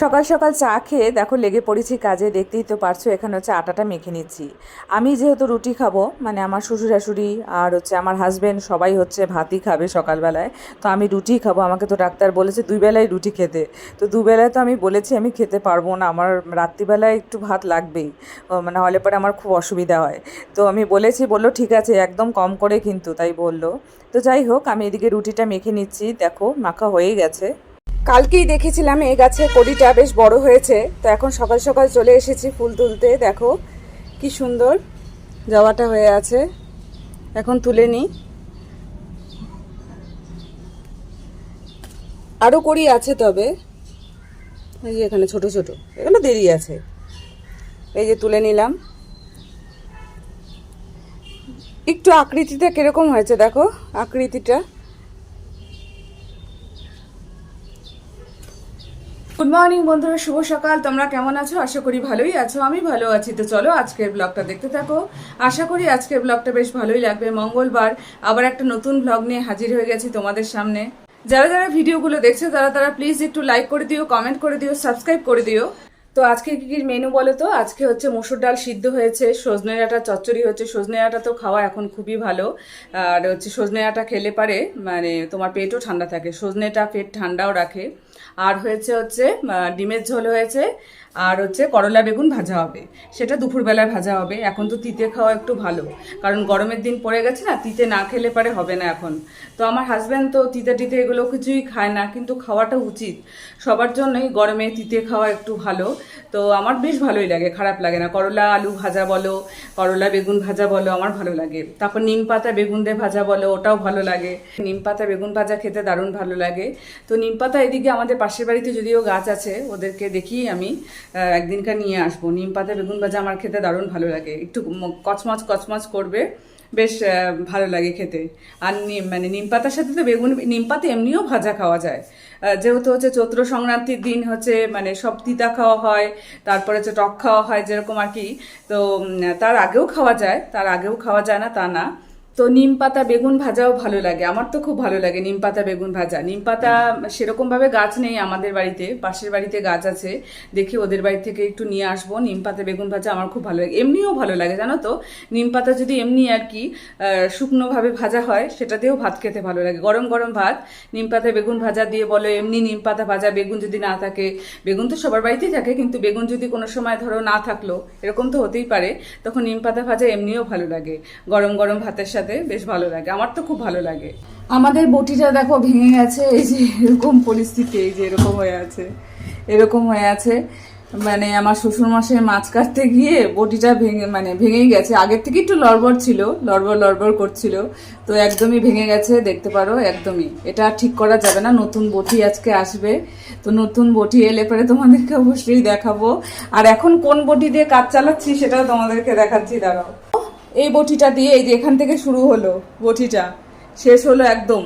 সকাল সকাল চা খেয়ে দেখো লেগে পড়েছি কাজে, দেখতেই তো পারছ, এখানে হচ্ছে আটাটা মেখে নিচ্ছি। আমি যেহেতু রুটি খাব মানে আমার শ্বশুর শাশুড়ি আর হচ্ছে আমার হাজব্যান্ড সবাই হচ্ছে ভাতই খাবে সকালবেলায়, তো আমি রুটি খাব। আমাকে তো ডাক্তার বলেছে দুই বেলায় রুটি খেতে, তো দুবেলায় তো আমি বলেছি আমি খেতে পারব না, আমার রাত্রিবেলায় একটু ভাত লাগবেই মানে হলে পরে আমার খুব অসুবিধা হয়। তো আমি বলেছি, বলল, ঠিক আছে, একদম কম করে কিন্তু, তাই বলল। তো যাই হোক, আমি এদিকে রুটিটা মেখে নিচ্ছি, দেখো, মাখা হয়ে গেছে। কালকেই দেখেছিলাম এই গাছে কড়িটা বেশ বড় হয়েছে। তো এখন সকাল সকাল চলে এসেছি ফুল তুলতে। দেখো কি সুন্দর জবাটা হয়ে আছে। এখন তুলে নিই। আরও কড়ি আছে তবে। এই যে এখানে ছোট ছোট। এগুলো দেরি আছে। এই যে তুলে নিলাম। একটু আকৃতিটা কীরকম হয়েছে দেখো, আকৃতিটা। গুড মর্নিং বন্ধুরা, শুভ সকাল। তোমরা কেমন আছো? আশা করি ভালোই আছো, আমি ভালো আছি। তো চলো, আজকের ব্লগটা দেখতে থাকো। আশা করি আজকের ব্লগটা বেশ ভালোই লাগবে। মঙ্গলবার আবার একটা নতুন ব্লগ নিয়ে হাজির হয়ে গেছি তোমাদের সামনে। যারা যারা ভিডিওগুলো দেখছ, তারা তারা প্লিজ একটু লাইক করে দিও কমেন্ট করে দিও সাবস্ক্রাইব করে দিও। তো আজকে কি কি মেনু বলো তো? আজকে হচ্ছে মসুর ডাল সিদ্ধ হয়েছে, সজনে ডাঁটা চচ্চড়ি হচ্ছে। সজনে ডাঁটা তো খাওয়া এখন খুবই ভালো। আর হচ্ছে সজনে ডাঁটা খেলে পারে মানে তোমার পেটও ঠান্ডা থাকে। সজনেটা পেট ঠান্ডাও রাখে। আর হয়েছে হচ্ছে ডিমের ঝোল হয়েছে, আর হচ্ছে করলা বেগুন ভাজা হবে। সেটা দুপুরবেলায় ভাজা হবে। এখন তো তিতে খাওয়া একটু ভালো। কারণ গরমের দিন পড়ে গেছে না, তিতে না খেলে পারে হবে না এখন। তো আমার হাজব্যান্ড তো তিতে টিতে এগুলো কিছুই খায় না, কিন্তু খাওয়াটা উচিত। সবার জন্যই গরমে তিতে খাওয়া একটু ভালো। তো আমার বেশ ভালোই লাগে, খারাপ লাগে না। করলা, আলু ভাজা বলো, করলা বেগুন ভাজা বলো, আমার ভালো লাগে। তারপর নিম পাতা বেগুন দিয়ে ভাজা বলো, ওটাও ভালো লাগে। নিম পাতা বেগুন ভাজা খেতে দারুণ ভালো লাগে। তো নিম পাতা এদিকে আমাদের পাশের বাড়িতে যদিও গাছ আছে, ওদেরকে দেখি আমি একদিনকার নিয়ে আসব। নিম পাতা, বেগুন ভাজা আমার খেতে দারুণ ভালো লাগে। একটু কচমচ কচমচ করবে, বেশ ভালো লাগে খেতে। আর নিম মানে নিম পাতার সাথে তো বেগুন, নিম পাতা এমনিও ভাজা খাওয়া যায়। যেহেতু হচ্ছে চৈত্র সংক্রান্তির দিন হচ্ছে মানে সব তিতা খাওয়া হয়, তারপরে হচ্ছে টক খাওয়া হয়, যেরকম আর কি। তো তার আগেও খাওয়া যায়, তার আগেও খাওয়া যায় না, তা না। তো নিম পাতা, বেগুন ভাজাও ভালো লাগে। আমার তো খুব ভালো লাগে নিম পাতা, বেগুন ভাজা। নিম পাতা সেরকমভাবে গাছ নেই আমাদের বাড়িতে, পাশের বাড়িতে গাছ আছে। দেখি ওদের বাড়ি থেকে একটু নিয়ে আসব। নিম পাতা, বেগুন ভাজা আমার খুব ভালো লাগে। এমনিও ভালো লাগে, জানো তো? নিম পাতা যদি এমনি আর কি শুকনোভাবে ভাজা হয় সেটাতেও ভাত খেতে ভালো লাগে। গরম গরম ভাত, নিম পাতা, বেগুন ভাজা দিয়ে বলো, এমনি নিম পাতা ভাজা, বেগুন যদি না থাকে। বেগুন তো সবার বাড়িতেই থাকে, কিন্তু বেগুন যদি কোনো সময় ধরো না থাকল, এরকম তো হতেই পারে, তখন নিম পাতা ভাজা এমনিও ভালো লাগে। গরম গরম ভাতের সাথে বেশ ভালো লাগে। আমার তো খুব ভালো লাগে। আমাদের বটিটা দেখো ভেঙে গেছে, এই যে এরকম পরিস্থিতি, এই যে এরকম হয়ে আছে, এরকম হয়ে আছে। মানে আমার শ্বশুর মাসের মাছ কাটতে গিয়ে বটিটা ভেঙে মানে ভেঙেই গেছে। আগের থেকে একটু লড়বড় ছিল, লড়বড় লড়বড় করছিল। তো একদমই ভেঙে গেছে, দেখতে পারো, একদমই। এটা ঠিক করা যাবে না, নতুন বটি আজকে আসবে। তো নতুন বটি এলে পরে তোমাদেরকে অবশ্যই দেখাবো। আর এখন কোন বটি দিয়ে কাজ চালাচ্ছি সেটাও তোমাদেরকে দেখাচ্ছি, দাঁড়াও। এই বটিটা দিয়ে এই যে এখান থেকে শুরু হলো বটিটা শেষ হলো একদম।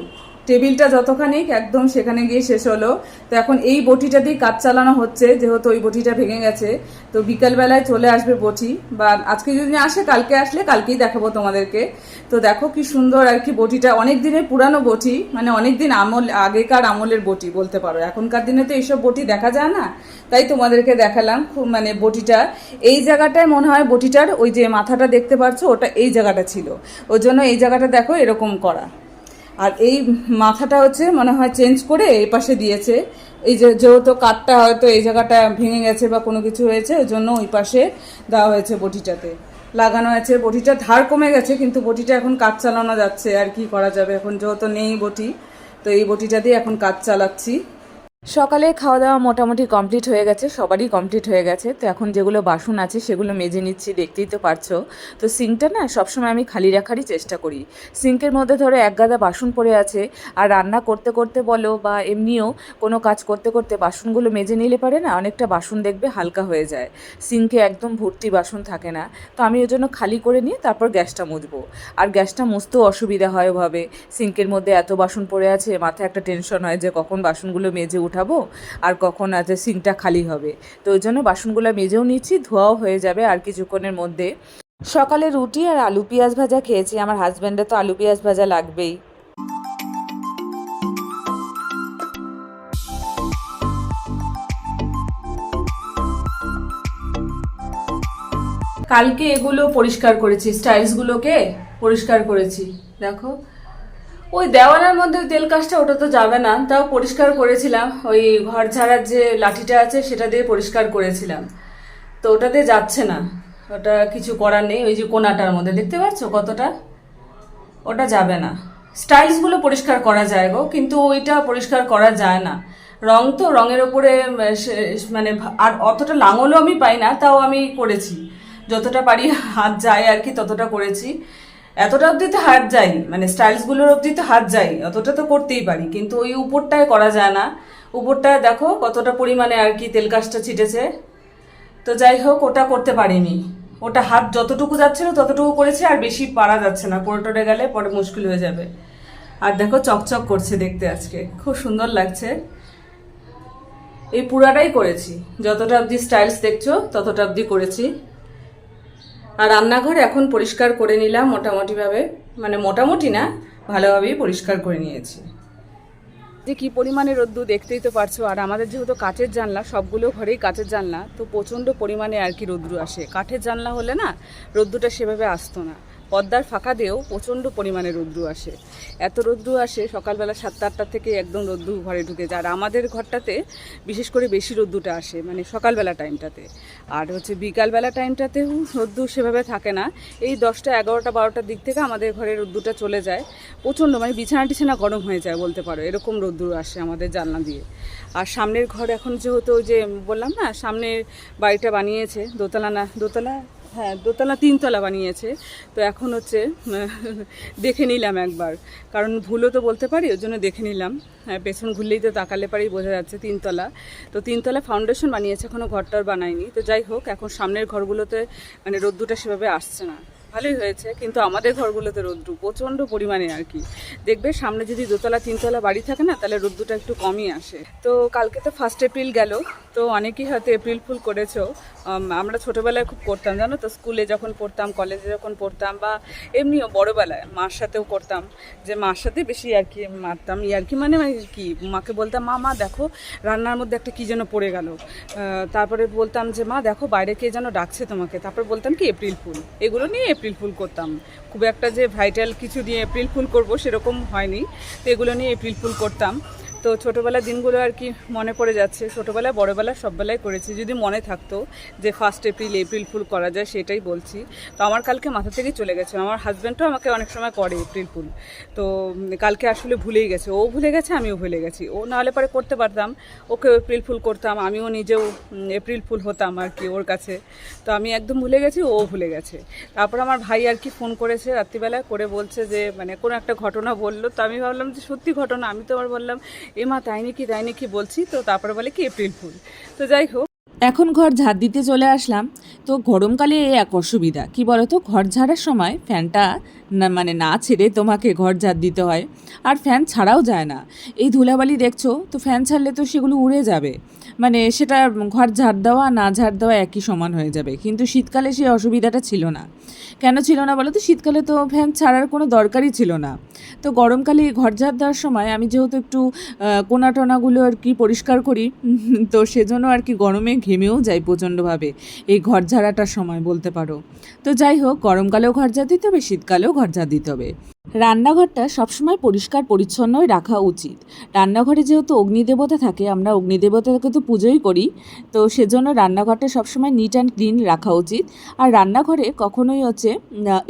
টেবিলটা যতখানি একদম সেখানে গিয়ে শেষ হলো। তো এখন এই বটিটা দিয়ে কাজ চালানো হচ্ছে, যেহেতু ওই বটিটা ভেঙে গেছে। তো বিকালবেলায় চলে আসবে বটি। বা আজকে যদি আসে, কালকে আসলে কালকেই দেখাবো তোমাদেরকে। তো দেখো কি সুন্দর আর কি বটিটা। অনেক দিনের পুরানো বটি মানে অনেক দিন আমল, আগেকার আমলের বটি বলতে পারো। এখনকার দিনে তো এইসব বটি দেখা যায় না। তাই তোমাদেরকে দেখালাম খুব মানে বটিটা। এই জায়গাটায় মনে হয় বটিটার ওই যে মাথাটা দেখতে পাচ্ছ ওটা এই জায়গাটা ছিল। ওই জন্য এই জায়গাটা দেখো এরকম করা। আর এই মাথাটা হচ্ছে, মনে হয় চেঞ্জ করে এই পাশে দিয়েছে। এই যে যেহেতু কাঠটা হয়তো এই জায়গাটা ভেঙে গেছে বা কোনো কিছু হয়েছে, ওই জন্য ওই পাশে দেওয়া হয়েছে বটিটাতে। লাগানো আছে, বটিটা ধার কমে গেছে, কিন্তু বটিটা এখন কাজ চালানো যাচ্ছে, আর কি করা যাবে? এখন যেহেতু নেই বটি, তো এই বটিটা দিয়ে এখন কাজ চালাচ্ছি। সকালে খাওয়া দাওয়া মোটামুটি কমপ্লিট হয়ে গেছে, সবারই কমপ্লিট হয়ে গেছে। তো এখন যেগুলো বাসন আছে, সেগুলো মেজে নিচ্ছি, দেখতেই তো পারছ। তো সিঙ্কটা না সবসময় আমি খালি রাখারই চেষ্টা করি। সিঙ্কের মধ্যে ধরো এক গাদা বাসন পড়ে আছে, আর রান্না করতে করতে বলো বা এমনিও কোনো কাজ করতে করতে বাসনগুলো মেজে নিলে পারে না, অনেকটা বাসন দেখবে হালকা হয়ে যায়। সিঙ্কে একদম ভর্তি বাসন থাকে না। তো আমি ওই জন্য খালি করে নিয়ে তারপর গ্যাসটা মুছবো। আর গ্যাসটা মুছতেও অসুবিধা হয় ওভাবে। সিঙ্কের মধ্যে এত বাসন পড়ে আছে, মাথায় একটা টেনশন হয় যে কখন বাসনগুলো মেজে উঠাবো? আর কখন আছে সিঙ্কটা খালি হবে? তো ওই জন্য বাসনগুলো মেজেও নিচ্ছি, ধোয়াও হয়ে যাবে আর কিছুক্ষণের মধ্যে। সকালে রুটি আর আলু পেঁয়াজ ভাজা খেয়েছি, আমার হাজব্যান্ডে তো আলু পেঁয়াজ ভাজা লাগবেই। কালকে এগুলো পরিষ্কার করেছি, স্টাইলসগুলোকে পরিষ্কার করেছি। দেখো ওই দেওয়ালের মধ্যে তেল কাজটা, ওটা তো যাবে না। তাও পরিষ্কার করেছিলাম। ওই ঘর ঝাড়ার যে লাঠিটা আছে, সেটা দিয়ে পরিষ্কার করেছিলাম। তো ওটাতে যাচ্ছে না। ওটা কিছু করার নেই। ওই যে কোনাটার মধ্যে, দেখতে পাচ্ছ কতটা? ওটা যাবে না। স্টাইলসগুলো পরিষ্কার করা যায় গো, কিন্তু ওইটা পরিষ্কার করা যায় না। রং তো রঙের ওপরে মানে আর অতটা লাঙলও আমি পাই না, তাও আমি করেছি। যতটা পারি হাত যায় আর কি, ততটা করেছি। এতটা অবধি তো হাত যাই মানে স্টাইলসগুলোর অবধি তো হাত যাই অতটা তো করতেই পারি। কিন্তু ওই উপরটায় করা যায় না। উপরটায় দেখো কতটা পরিমাণে আর কি তেল কাজটা ছিটেছে। তো যাই হোক, ওটা করতে পারিনি। ওটা হাত যতটুকু যাচ্ছিল ততটুকু করেছে, আর বেশি পারা যাচ্ছে না। পরে গেলে পরে মুশকিল হয়ে যাবে। আর দেখো চকচক করছে দেখতে আজকে। খুব সুন্দর লাগছে। এই পুরাটাই করেছি। যতটা অবধি স্টাইলস দেখছ, ততটা অবধি করেছি। আর রান্নাঘর এখন পরিষ্কার করে নিলাম মোটামুটিভাবে। মানে মোটামুটি না, ভালোভাবেই পরিষ্কার করে নিয়েছি। যে কি পরিমাণে রোদ্দু দেখতেই তো পারছ, আর আমাদের যেহেতু কাঠের জানলা, সবগুলো ঘরেই কাঠের জানলা, তো প্রচণ্ড পরিমাণে আর কি রোদ্রু আসে। কাঠের জানলা হলে না রোদ্দুটা সেভাবে আসতো না। পর্দার ফাঁকা দিয়েও প্রচণ্ড পরিমাণে রোদ্রু আসে। এত রোদ্রু আসে, সকালবেলা সাতটা আটটা থেকে একদম রোদ্দু ঘরে ঢুকে যায়। আর আমাদের ঘরটাতে বিশেষ করে বেশি রোদ্দুটা আসে মানে সকালবেলা টাইমটাতে। আর হচ্ছে বিকালবেলা টাইমটাতেও রোদ্দু সেভাবে থাকে না। এই দশটা, এগারোটা বারোটার দিক থেকে আমাদের ঘরে রোদ্দুটা চলে যায়। প্রচণ্ড মানে বিছানা টিছানা গরম হয়ে যায় বলতে পারো। এরকম রোদ্দুর আসে আমাদের জানলা দিয়ে। আর সামনের ঘর এখন যেহেতু যে বললাম না, সামনের বাড়িটা বানিয়েছে দোতলা না, দোতলা হ্যাঁ দোতলা তিনতলা বানিয়েছে। তো এখন হচ্ছে, দেখে নিলাম একবার। কারণ ভুলও তো বলতে পারি, ওর জন্য দেখে নিলাম। হ্যাঁ পেছন ঘুরলেই তো তাকালে পারি, বোঝা যাচ্ছে তিনতলা। তো তিনতলা ফাউন্ডেশন বানিয়েছে এখনও ঘরটার বানায়নি। তো যাই হোক, এখন সামনের ঘরগুলোতে মানে রোদ্দুটা সেভাবে আসছে না। ভালোই হয়েছে, কিন্তু আমাদের ঘরগুলোতে রোদ্দু প্রচণ্ড পরিমাণে আর কি। দেখবে সামনে যদি দোতলা, তিনতলা বাড়ি থাকে না, তাহলে রোদ্দুটা একটু কমই আসে। তো কালকে তো ফার্স্ট এপ্রিল গেল, তো অনেকেই হয়তো এপ্রিল ফুল করেছ। আমরা ছোটোবেলায় খুব করতাম, জানো তো? স্কুলে যখন পড়তাম কলেজে যখন পড়তাম, বা এমনিও বড়োবেলায় মার সাথেও করতাম, যে মার সাথে বেশি আর কি মারতাম। আর কি মানে মানে কি, মাকে বলতাম, মা মা, দেখো, রান্নার মধ্যে একটা কী যেন পড়ে গেল। তারপরে বলতাম যে, মা, দেখো, বাইরে কে যেন ডাকছে তোমাকে। তারপর বলতাম কি এপ্রিল ফুল এগুলো নিয়ে এপ্রিল ফুল করতাম। খুব একটা যে ভাইটাল কিছু দিয়ে এপ্রিল ফুল করব সেরকম হয়নি। তো এগুলো নিয়ে এপ্রিল ফুল করতাম। তো ছোটোবেলার দিনগুলো আর কি মনে পড়ে যাচ্ছে। ছোটোবেলায় বড়োবেলা সববেলায় করেছি। যদি মনে থাকতো যে ফার্স্ট এপ্রিল এপ্রিল ফুল করা যায়, সেটাই বলছি। তো আমার কালকে মাথা থেকেই চলে গেছে। আমার হাজব্যান্ডও আমাকে অনেক সময় করে এপ্রিল ফুল তো কালকে আসলে ভুলেই গেছে। ও ভুলে গেছে, আমিও ভুলে গেছি। ও নাহলে পরে করতে পারতাম। ওকে এপ্রিল ফুল করতাম। আমিও নিজেও এপ্রিল ফুল হতাম আর কি ওর কাছে। তো আমি একদম ভুলে গেছি, ও ভুলে গেছে। তারপর আমার ভাই আর কি ফোন করেছে রাত্রিবেলা করে বলছে যে মানে কোনো একটা ঘটনা বলল। তো আমি ভাবলাম যে সত্যি ঘটনা। আমি তো আবার বললাম এ মা তাই নাকি তাই নাকি বলছি, তো তারপরে বলে কি, এপ্রিল ফুল। তো যাই হোক এখন ঘর ঝাড় দিতে চলে আসলাম। তো গরমকালে এই এক অসুবিধা। কি বলতো? ঘর ঝাড়ার সময় ফ্যানটা না মানে না ছেড়ে তোমাকে ঘর ঝাড় দিতে হয়। আর ফ্যান ছাড়াও যায় না। এই ধুলাবালি দেখছ? তো ফ্যান ছাড়লে তো সেগুলো উড়ে যাবে। মানে সেটা ঘর ঝাড় দেওয়া, না ঝাড় দেওয়া একই সমান হয়ে যাবে। কিন্তু শীতকালে সেই অসুবিধাটা ছিল না। কেন ছিল না বলো তো শীতকালে তো ফ্যান ছাড়ার কোনো দরকারই ছিল না। তো গরমকালে ঘর ঝাড় দেওয়ার সময় আমি যেহেতু একটু কোনা টোনাগুলো আর কি পরিষ্কার করি, তো সেজন্য আর কি গরমে ঘেমেও যাই প্রচণ্ডভাবে। এই ঘর ঝাড়াটার সময় বলতে পারো। তো যাই হোক, গরমকালেও ঘর ঝাড় দিতে হবে, শীতকালেও ঘর ঝাড় দিতে হবে। রান্নাঘরটা সবসময় পরিষ্কার, পরিচ্ছন্নই রাখা উচিত। রান্নাঘরে যেহেতু অগ্নিদেবতা থাকে, আমরা অগ্নিদেবতাকে তো পুজোই করি, তো সেজন্য রান্নাঘরটা সবসময় নিট অ্যান্ড ক্লিন রাখা উচিত। আর রান্নাঘরে কখনোই হচ্ছে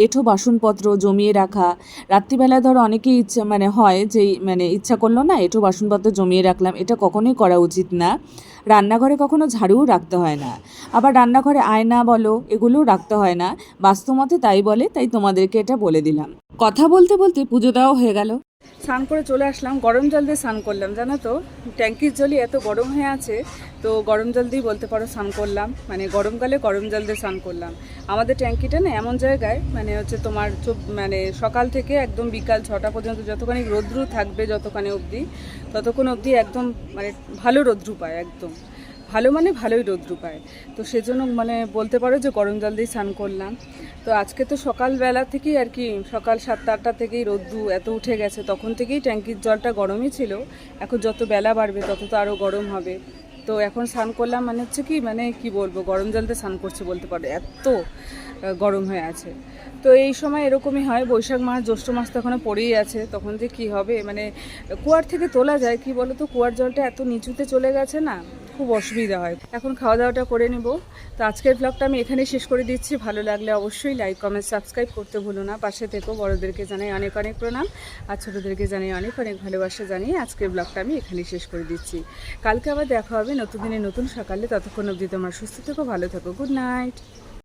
এঁঠো বাসনপত্র জমিয়ে রাখা। রাত্রিবেলা ধরো অনেকেই ইচ্ছা মানে হয় যে মানে ইচ্ছা করল না, এঁঠো বাসনপত্র জমিয়ে রাখলাম, এটা কখনোই করা উচিত না। রান্নাঘরে কখনো ঝাড়ুও রাখতে হয় না। আবার রান্নাঘরে আয়না বলো, এগুলোও রাখতে হয় না। বাস্তবমতে তাই বলে, তাই তোমাদেরকে এটা বলে দিলাম। কথা বলতে বলতে পুজো দেওয়া হয়ে গেল। স্নান করে চলে আসলাম, গরম জল দিয়ে স্নান করলাম, জানো তো? ট্যাঙ্কির জলই এত গরম হয়ে আছে, তো গরম জল দিয়েই বলতে পারো স্নান করলাম। মানে গরমকালে গরম জল দিয়ে স্নান করলাম। আমাদের ট্যাঙ্কিটা না এমন জায়গায় মানে হচ্ছে তোমার মানে সকাল থেকে একদম বিকাল ছটা পর্যন্ত যতখানি রৌদ্রু থাকবে যতখানি অবধি, ততক্ষণ অবধি একদম মানে ভালো রৌদ্রু পায় একদম। ভালো মানে ভালোই রৌদ্রু পায়। তো সেজন্য মানে বলতে পারো যে গরম জল দিয়ে স্নান করলাম। তো আজকে তো সকালবেলা থেকেই আর কি সকাল সাতটা আটটা থেকেই রোদ্দু এত উঠে গেছে। তখন থেকেই ট্যাঙ্কির জলটা গরমই ছিল। এখন যত বেলা বাড়বে তত তো আরও গরম হবে। তো এখন স্নান করলাম মানে হচ্ছে কি মানে কি বলব গরম জলতে স্নান করছে বলতে পারো। এত গরম হয়ে আছে। তো এই সময় এরকমই হয়, বৈশাখ মাস, জ্যৈষ্ঠ মাস তো এখনও পড়েই আছে। তখন যে কি হবে মানে কুয়ার থেকে তোলা যায়, কি বলো তো কুয়ার জলটা এত নিচুতে চলে গেছে না। খুব অসুবিধা হয়। এখন খাওয়া দাওয়াটা করে নেব। তো আজকের ব্লগটা আমি এখানেই শেষ করে দিচ্ছি। ভালো লাগলে অবশ্যই লাইক কমেন্ট সাবস্ক্রাইব করতে ভুলো না। পাশে থেকেও বড়োদেরকে জানাই অনেক অনেক প্রণাম। আর ছোটোদেরকে জানাই অনেক অনেক ভালোবাসা জানিয়ে আজকের ব্লগটা আমি এখানেই শেষ করে দিচ্ছি। কালকে আবার দেখা হবে নতুন দিনে নতুন সকালে। ততক্ষণ অবধি তোমার সুস্থ থেকো, ভালো থেকো। Good night